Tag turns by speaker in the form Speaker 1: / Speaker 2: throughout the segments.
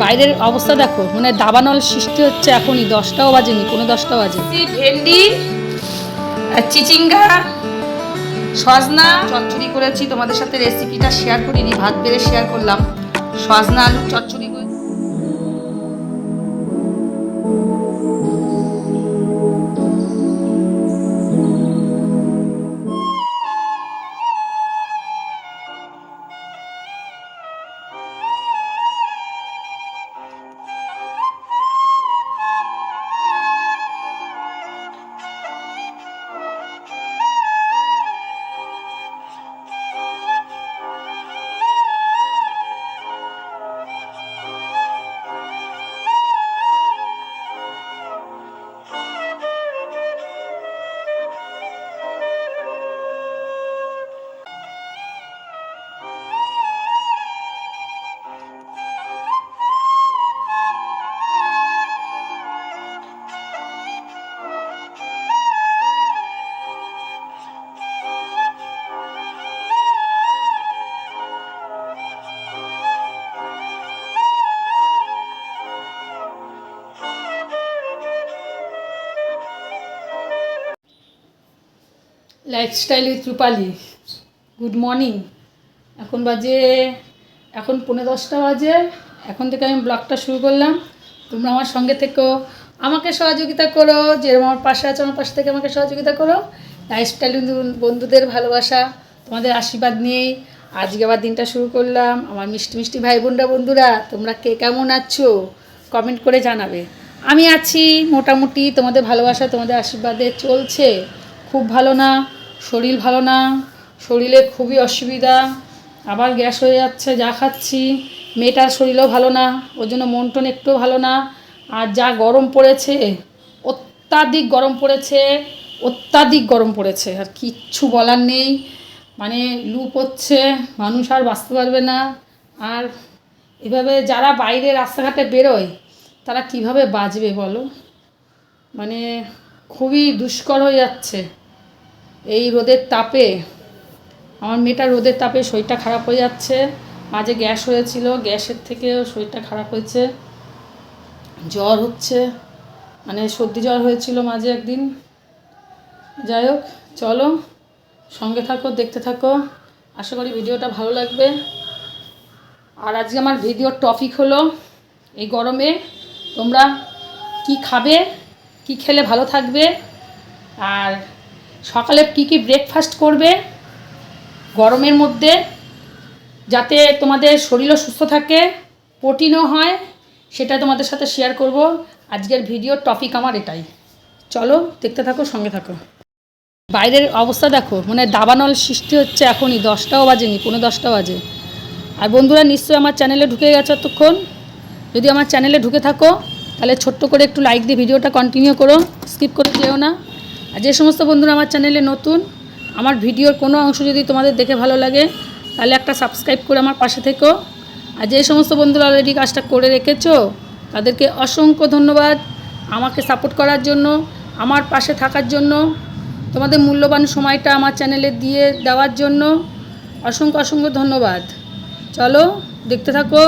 Speaker 1: বাইরের অবস্থা দেখো মানে দাবানল সৃষ্টি হচ্ছে এখনই, দশটাও বাজেনি কোনো দশটাও বাজে। ভেন্ডি চিচিঙ্গা, সজনা, চচ্চড়ি করেছি, তোমাদের সাথে রেসিপিটা শেয়ার করিনি, ভাত বেড়ে শেয়ার করলাম। সজনা, আলু, চচ্চড়ি করে lifestyle with Rupali good morning এখন বাজে, এখন পনেরো দশটা বাজে। এখন থেকে আমি ব্লগটা শুরু করলাম। তোমরা আমার সঙ্গে থেকো। আমাকে সহযোগিতা করো। যেরকম আমার পাশে আছে, আমার পাশে থেকে আমাকে সহযোগিতা করো। লাইফস্টাইল বন্ধুদের ভালোবাসা, তোমাদের আশীর্বাদ নিয়েই আজকে আবার দিনটা শুরু করলাম। আমার মিষ্টি মিষ্টি ভাই বোনরা বন্ধুরা, তোমরা কে কেমন আছো? কমেন্ট করে জানাবে। আমি আছি, মোটামুটি তোমাদের ভালোবাসা, তোমাদের আশীর্বাদে চলছে। খুব ভালো না? শরীর ভালো না, শরীরে খুবই অসুবিধা, আবার গ্যাস হয়ে যাচ্ছে, যা খাচ্ছি, মেয়েটার শরীরও ভালো না, ওর জন্য মন টন একটু ভালো না, আর যা গরম পড়েছে, অত্যাধিক গরম পড়েছে, অত্যাধিক গরম পড়েছে, আর কিচ্ছু বলার নেই মানে লু পড়ছে মানুষ আর বাঁচতে পারবে না, আর এভাবে যারা বাইরে রাস্তাঘাটে বেরোয়, তারা কীভাবে বাঁচবে বলো? মানে খুবই দুষ্কর হয়ে যাচ্ছে। এই রোদের তাপে, আমার মেয়েটা রোদের তাপে শরীরটা খারাপ হয়ে যাচ্ছে। মাঝে গ্যাস হয়েছিল, গ্যাসের থেকেও শরীরটা খারাপ হয়েছে। জ্বর হচ্ছে মানে সর্দি জ্বর হয়েছিল মাঝে একদিন। যাই হোক, চলো, সঙ্গে থাকো, দেখতে থাকো। আশা করি ভিডিওটা ভালো লাগবে। আর আজকে আমার ভিডিওর টপিক হলো, এই গরমে তোমরা কি খাবে, কি খেলে ভালো থাকবে, আর সকালে কি কি ব্রেকফাস্ট করবে? গরমের মধ্যে, যাতে তোমাদের শরীরও সুস্থ থাকে, প্রোটিনও হয়, সেটা তোমাদের সাথে শেয়ার করব। আজকের ভিডিওর টপিক আমার এটাই। চলো, দেখতে থাকো, সঙ্গে থাকো। বাইরের অবস্থা দেখো মানে দাবানল সৃষ্টি হচ্ছে এখনই, দশটাও বাজেনি পনেরো দশটা বাজে। আর বন্ধুরা, নিশ্চয়ই আমার চ্যানেলে ঢুকে গেছে এতক্ষণ। যদি আমার চ্যানেলে ঢুকে থাকো, তাহলে ছোট্ট করে একটু লাইক দিয়ে ভিডিওটা কন্টিনিউ করো। স্কিপ করে যেও না। আর যে সমস্ত বন্ধুরা আমার চ্যানেলে নতুন, আমার ভিডিওর কোনো অংশ যদি তোমাদের দেখে ভালো লাগে, তাহলে একটা সাবস্ক্রাইব করে আমার পাশে থেকো। আর যে সমস্ত বন্ধুরা অলরেডি কাজটা করে রেখেছো, তাদেরকে অসংখ্য ধন্যবাদ আমাকে সাপোর্ট করার জন্য, আমার পাশে থাকার জন্য, তোমাদের মূল্যবান সময়টা আমার চ্যানেলে দিয়ে দেওয়ার জন্য অসংখ্য অসংখ্য ধন্যবাদ। চলো, দেখতে থাকো,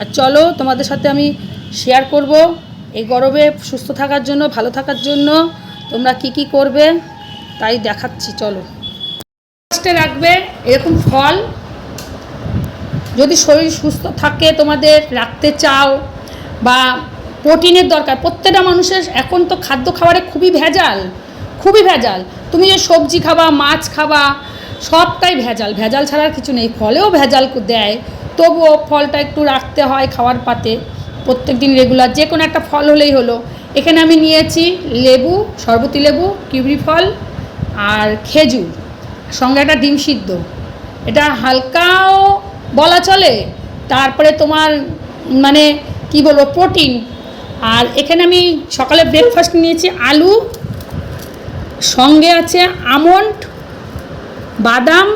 Speaker 1: আর চলো তোমাদের সাথে আমি শেয়ার করব, এই গরমে সুস্থ থাকার জন্য, ভালো থাকার জন্য। তোমরা কি কি করবে? তাই দেখাচ্ছি, চলো। ফার্স্টে রাখবে এরকম ফল। যদি শরীর সুস্থ থাকে, তোমাদের রাখতে চাও, বা প্রোটিনের দরকার, প্রত্যেকটা মানুষের এখন তো খাদ্য খাবারে খুবই ভেজাল খুবই ভেজাল। তুমি যে সবজি খাবা, মাছ খাবা, সবটাই ভেজাল। ভেজাল ছাড়া কিছু নেই। ফলেও ভেজাল দেয়। তবুও ফলটা একটু রাখতে হয় খাওয়ার পাতে। প্রত্যেক দিন রেগুলার যে কোনো একটা ফল হলেই হলো। এখানে আমি নিয়েছি লেবু, শরবতি লেবু, কিউরি ফল আর খেজুর, সঙ্গে একটা ডিম সিদ্ধ। এটা হালকাও বলা চলে, তারপরে তোমার মানে কি বলব, প্রোটিন। আর এখানে আমি সকালে ব্রেকফাস্ট নিয়েছি আলু, সঙ্গে আছে আমন্ড, বাদাম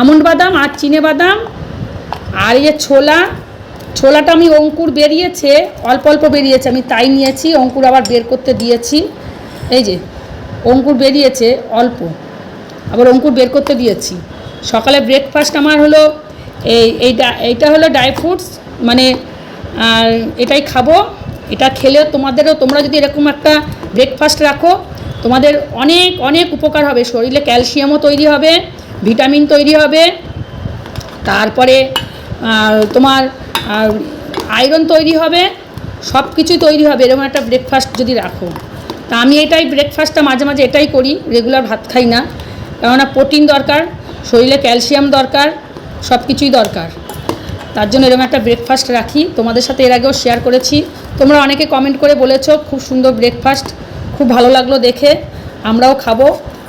Speaker 1: আমন্ড বাদাম আর চিনে বাদাম, আর এই যে ছোলা ছোলাটা আমি অঙ্কুর বেরিয়েছে, অল্প অল্প বেরিয়েছে, আমি তাই নিয়েছি, অঙ্কুর আবার বের করতে দিয়েছি। এই যে, অঙ্কুর বেরিয়েছে, অল্প। আবার অঙ্কুর বের করতে দিয়েছি। সকালে ব্রেকফাস্ট আমার হলো এই, এইটা এইটা হলো ড্রাই ফ্রুটস মানে এটাই খাব। এটা খেলেও তোমাদেরও, তোমরা যদি এরকম একটা ব্রেকফাস্ট রাখো, তোমাদের অনেক অনেক উপকার হবে। শরীরে ক্যালসিয়ামও তৈরি হবে ভিটামিন তৈরি হবে। তারপরে তোমার আয়রন তৈরি হবে, সব কিছুই তৈরি হবে, এরকম একটা ব্রেকফাস্ট যদি রাখো। তা আমি এটাই ব্রেকফাস্টটা মাঝে মাঝে এটাই করি রেগুলার ভাত খাই না। কেননা প্রোটিন দরকার, শরীরে ক্যালসিয়াম দরকার, সব কিছুই দরকার। তার জন্য এরকম একটা ব্রেকফাস্ট রাখি। তোমাদের সাথে এর আগেও শেয়ার করেছি। তোমরা অনেকে কমেন্ট করে বলেছ, খুব সুন্দর ব্রেকফাস্ট খুব ভালো লাগল দেখে। আমরাও খাব।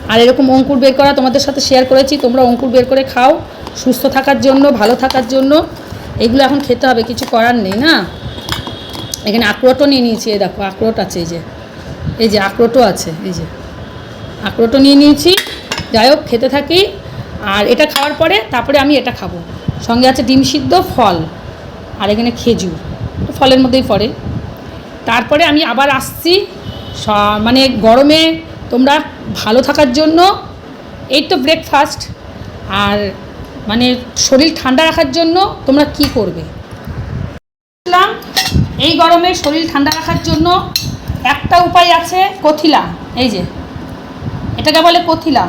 Speaker 1: আর এরকম অঙ্কুর বের করা তোমাদের সাথে শেয়ার করেছি। তোমরা অঙ্কুর বের করে খাও। সুস্থ থাকার জন্য, ভালো থাকার জন্য। এগুলো এখন খেতে হবে, কিছু করার নেই, না? এখানে আখরোটও নিয়ে নিয়েছি, এই দেখো, আখরোট আছে, এই যে। এই যে আখরোটও আছে, এই যে। আখরোটও নিয়ে নিয়েছি, যাই হোক, খেতে থাকি। আর এটা খাওয়ার পরে তারপরে আমি এটা খাব। সঙ্গে আছে ডিম সিদ্ধ ফল আর এখানে খেজুর। ফলের মধ্যেই পড়ে। তারপরে আমি আবার আসছি মানে গরমে তোমরা ভালো থাকার জন্য। এই তো ব্রেকফাস্ট আর মানে শরীর ঠান্ডা রাখার জন্য তোমরা কি করবে? এই গরমে শরীর ঠান্ডা রাখার জন্য একটা উপায় আছে, কথিলা। এই যে, এটাকে বলে কথিলা।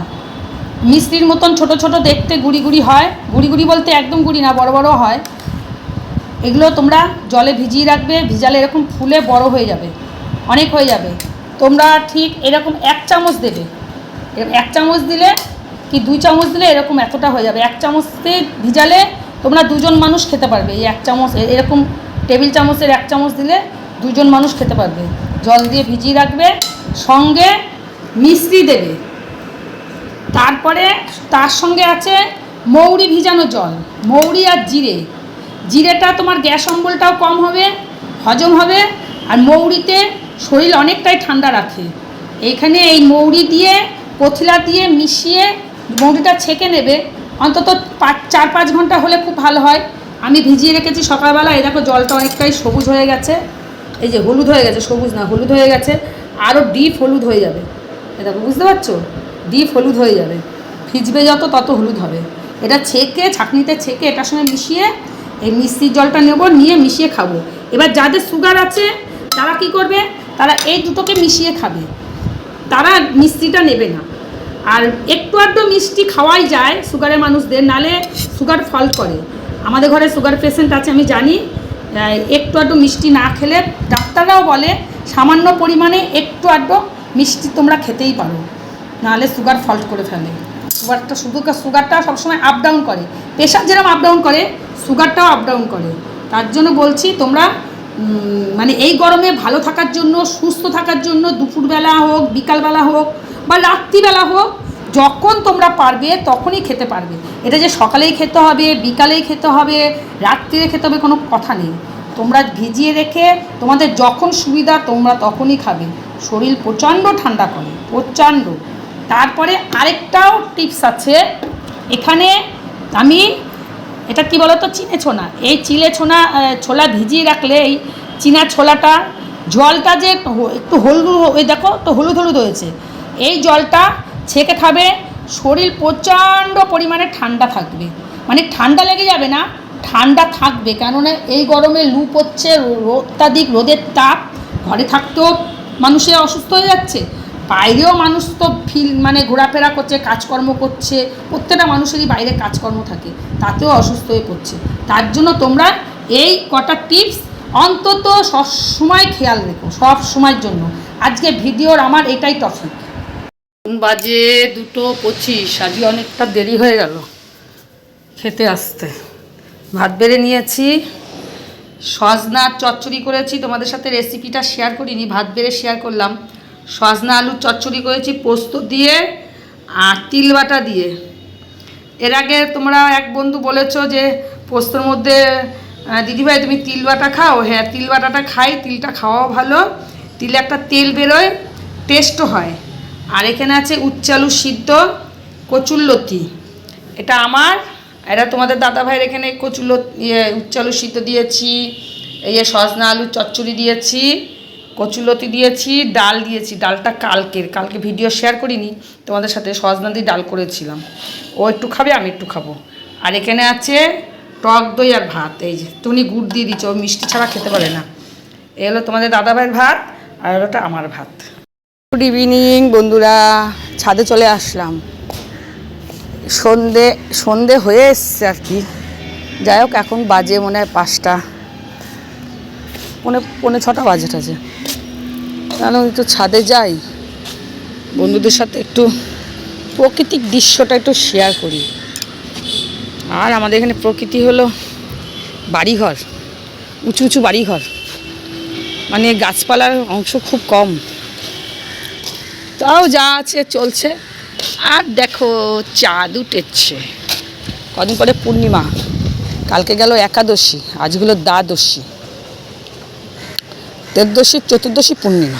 Speaker 1: মিষ্টির মতন ছোট ছোট দেখতে গুড়ি গুড়ি হয়। গুড়ি গুড়ি বলতে একদম গুড়ি না, বড় বড় হয়। এগুলো তোমরা জলে ভিজিয়ে রাখবে, ভিজালে এরকম ফুলে বড় হয়ে যাবে, অনেক হয়ে যাবে। তোমরা ঠিক এরকম এক চামচ দেবে। এক চামচ দিলে কি দুই চামচ দিলে এরকম এতটা হয়ে যাবে? এক চামচতে ভিজালে তোমরা দুজন মানুষ খেতে পারবে। এই এক চামচ এরকম টেবিল চামচের এক চামচ দিলে দুজন মানুষ খেতে পারবে। জল দিয়ে ভিজিয়ে রাখবে, সঙ্গে মিশ্রি দেবে। তারপরে তার সঙ্গে আছে মৌরি ভিজানো জল, মৌরি আর জিরে। জিরেটা তোমার গ্যাস অম্বলটাও কম হবে, হজম হবে, আর মৌরিতে শরীর অনেকটাই ঠান্ডা রাখে। এইখানে এই মৌরি দিয়ে পথিলা দিয়ে মিশিয়ে মৌরিটা ছেঁকে নেবে, অন্তত পাঁচ, চার, পাঁচ ঘণ্টা হলে খুব ভালো হয়। আমি ভিজিয়ে রেখেছি সকালবেলা, এই দেখো জলটা অনেকটাই সবুজ হয়ে গেছে। এই যে হলুদ হয়ে গেছে, সবুজ না, হলুদ হয়ে গেছে। আরও ডিপ হলুদ হয়ে যাবে। এ দেখো, বুঝতে পারছ? ডিপ হলুদ হয়ে যাবে। ভিজবে যত, তত হলুদ হবে। এটা ছেঁকে, ছাঁকনিতে ছেঁকে এটার সঙ্গে মিশিয়ে, এই মিষ্টির জলটা নেব, নিয়ে মিশিয়ে খাব। এবার যাদের সুগার আছে, তারা কি করবে? তারা এই দুটোকে মিশিয়ে খাবে। তারা মিষ্টিটা নেবে না। আর একটু আধটু মিষ্টি খাওয়াই যায় সুগারের মানুষদের, নালে সুগার ফল্ট করে। আমাদের ঘরে সুগার পেশেন্ট আছে, আমি জানি। একটু আধটু মিষ্টি না খেলে ডাক্তাররাও বলে, সামান্য পরিমাণে একটু আধটু মিষ্টি তোমরা খেতেই পারো। নাহলে সুগার ফল্ট করে ফেলে। সুগারটা শুধু সুগারটা সবসময় আপ ডাউন করে। প্রেশার যেরকম আপ ডাউন করে, সুগারটাও আপ ডাউন করে। তার জন্য বলছি, তোমরা মানে এই গরমে ভালো থাকার জন্য, সুস্থ থাকার জন্য, দুপুরবেলা হোক, বিকালবেলা হোক বা রাত্রিবেলা হোক, যখন তোমরা পারবে তখনই খেতে পারবে। এটা যে সকালেই খেতে হবে, বিকালেই খেতে হবে, রাত্রিরে খেতে হবে কোনো কথা নেই। তোমরা ভিজিয়ে রেখে তোমাদের যখন সুবিধা তোমরা তখনই খাবে। শরীর প্রচণ্ড ঠান্ডা করে, প্রচণ্ড। তারপরে আরেকটাও টিপস আছে। এখানে আমি, এটা কি বলতো, চিনে ছোনা। এই চিলে ছোনা ছোলা ভিজিয়ে রাখলে এই চীনা ছোলাটা, জলটা যে একটু হলুদ ওই দেখো তো হলুদ হলুদ হয়েছে। এই জলটা ছেঁকে খাবে, শরীর প্রচণ্ড পরিমাণে ঠান্ডা থাকবে। মানে ঠান্ডা লেগে যাবে না, ঠান্ডা থাকবে। কেননা এই গরমে লু পড়ছে অত্যাধিক রোদের তাপ। ঘরে থাকতেও মানুষের অসুস্থ হয়ে যাচ্ছে। বাইরেও মানুষ তো ফিল মানে ঘোরাফেরা করছে, কাজকর্ম করছে। প্রত্যেকটা মানুষেরই বাইরে কাজকর্ম থাকে, তাতেও অসুস্থ হয়ে পড়ছে। তার জন্য তোমরা এই কটা টিপস অন্তত সব সময় খেয়াল রেখো সব সময়ের জন্য। আজকে ভিডিওর আমার এটাই টপিক বাজে দুটো পঁচিশ আজকে অনেকটা দেরি হয়ে গেল খেতে আসতে। ভাত বেড়ে নিয়েছি, সজনা চচ্চড়ি করেছি, তোমাদের সাথে রেসিপিটা শেয়ার করিনি, ভাত বেড়ে শেয়ার করলাম। সজনা আলুর চচ্চড়ি করেছি পোস্ত দিয়ে আর তিল বাটা দিয়ে। এর আগে তোমরা এক বন্ধু বলেছ যে পোস্তর মধ্যে দিদিভাই তুমি তিল বাটা খাও? হ্যাঁ তিল বাটাটা খাই, তিলটা খাওয়াও ভালো। তিলে একটা তেল বেরোয় টেস্টও হয়। আর এখানে আছে উচ্চালু সিদ্ধ কচুল্লতি এটা আমার, এটা তোমাদের দাদা ভাইয়ের এখানে কচুল্লো ইয়ে উচ্চালু সিদ্ধ দিয়েছি, এই সজনা আলু চচ্চড়ি দিয়েছি কচুলতি দিয়েছি, ডাল দিয়েছি, ডালটা কালকের, কালকে ভিডিও শেয়ার করিনি, তোমাদের সাথে সজনা দিয়ে ডাল করেছিলাম। ও একটু খাবে, আমি একটু খাব। আর এখানে আছে টক দই আর ভাত, এই যে তুমি গুড় দিয়ে দিচ্ছ, ও মিষ্টি ছাড়া খেতে পারে না। এ হলো তোমাদের দাদাভাইয়ের ভাত, আর হলোটা আমার ভাত।
Speaker 2: গুড ইভিনিং বন্ধুরা। ছাদে চলে আসলাম। সন্ধে সন্ধে হয়ে এসছে আর কি। যাই হোক, এখন বাজে মনে হয় পাঁচটা। পৌনে, পনে ছটা বাজে টাজে। কেন একটু ছাদে যাই। বন্ধুদের সাথে একটু প্রাকৃতিক দৃশ্যটা একটু শেয়ার করি। আর আমাদের এখানে প্রকৃতি হলো বাড়িঘর, উঁচু উঁচু বাড়িঘর। মানে গাছপালার অংশ খুব কম। তাও যা আছে, চলছে। আর দেখো চাঁদ উঠেছে কদিন পরে পূর্ণিমা। কালকে গেল একাদশী, আজ আজগুলো দ্বাদশী। তেরদশী চতুর্দশী, পূর্ণিমা।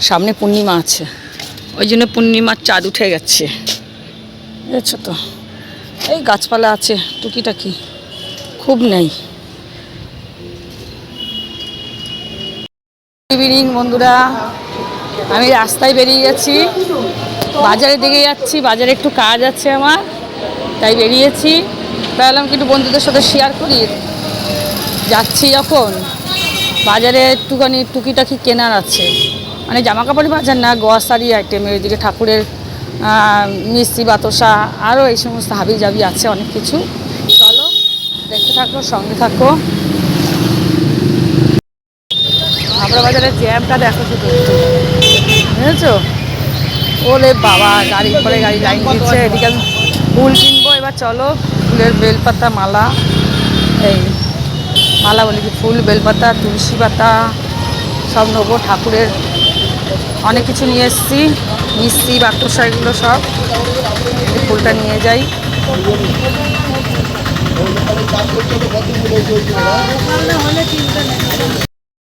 Speaker 2: সামনে পূর্ণিমা আছে। ওই জন্য পূর্ণিমার চাঁদ উঠে গেছে। বুঝেছ তো? এই গাছপালা আছে, টুকিটাকি। খুব নেই। ইভিনিং বন্ধুরা। আমি রাস্তায় বেরিয়ে গেছি। বাজারের দিকে যাচ্ছি, বাজারে একটু কাজ আছে আমার, তাই বেরিয়েছি। ভাবলাম কি একটু বন্ধুদের সাথে শেয়ার করি। যাচ্ছি যখন, বাজারে একটুখানি টুকিটাকি কেনার আছে। মানে জামা কাপড় বাজার না গোয়াসারি আইটেম এদিকে ঠাকুরের মিষ্টি, বাতসা আরও এই সমস্ত হাবি জাবি আছে অনেক কিছু। চলো, দেখতে থাকো, সঙ্গে থাকো। হাবড়া বাজারের জ্যামটা দেখো শুধু বুঝেছ ওরে বাবা, গাড়ি করে গাড়ি লাইন দিচ্ছে, এদিকে ফুল কিনবো, এবার চলো, ফুলের বেলপাতা মালা। এই, মালা বলি কি, ফুল, বেলপাতা, তুলসী পাতা, সব নেব ঠাকুরের। অনেক কিছু নিয়ে এসেছি, মিষ্টি বাক্তসা এগুলো সব। ফুলটা নিয়ে যাই।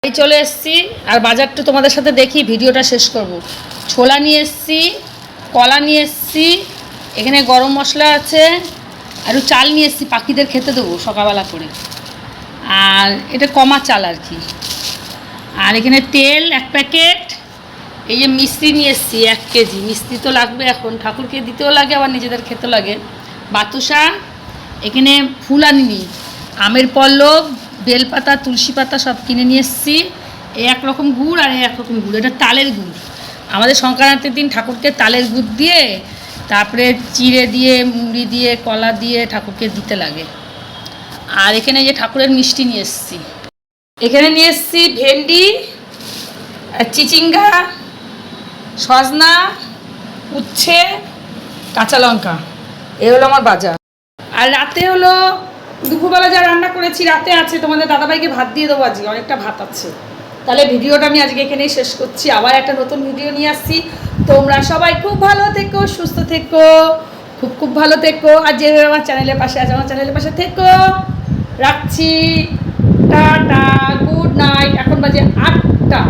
Speaker 1: এই চলে এসেছি, আর বাজারটা তোমাদের সাথে দেখি, ভিডিওটা শেষ করব। ছোলা নিয়ে এসেছি, কলা নিয়ে এসেছি, এখানে গরম মশলা আছে, আর চাল নিয়ে এসেছি, পাখিদের খেতে দেবো সকালবেলা করে। আর এটা কমা চাল আর কি। আর এখানে তেল এক প্যাকেট, এই যে মিষ্টি নিয়ে এসেছি, এক কেজি। মিষ্টি তো লাগবে এখন, ঠাকুরকে দিতেও লাগে, আবার নিজেদের খেতেও লাগে। বাতুসা এখানে ফুল আনিনি আমের পল্লব বেলপাতা, তুলসী পাতা সব কিনে নিয়ে এসেছি। এই এক রকম গুড় আর এক রকম গুড়, এটা তালের গুড়। আমাদের সংক্রান্তির দিন ঠাকুরকে তালের গুড় দিয়ে, তারপরে চিড়ে দিয়ে, মুড়ি দিয়ে, কলা দিয়ে ঠাকুরকে দিতে লাগে। আর এখানে যে ঠাকুরের মিষ্টি নিয়ে এসেছি। এখানে নিয়ে এসেছি ভেন্ডি, চিচিঙ্গা, সজনা, উচ্ছে, কাঁচা লঙ্কা। এ হলো আমার বাজার। আর রাতে হলো দুপুরবেলা যা রান্না করেছি, রাতে আছে। তোমাদের দাদাভাইকে ভাত দিয়ে দেবো আজকে, অনেকটা ভাত আছে। তাহলে ভিডিওটা আমি আজকে এখানেই শেষ করছি। আবার একটা নতুন ভিডিও নিয়ে আসছি। তোমরা সবাই খুব ভালো থেকো, সুস্থ থেকো, খুব খুব ভালো থেকো। আর যেভাবে আমার চ্যানেলের পাশে আছে, আমার চ্যানেলের পাশে থেকো। রাখছি। Tata, good night. এখন বাজে আটটা।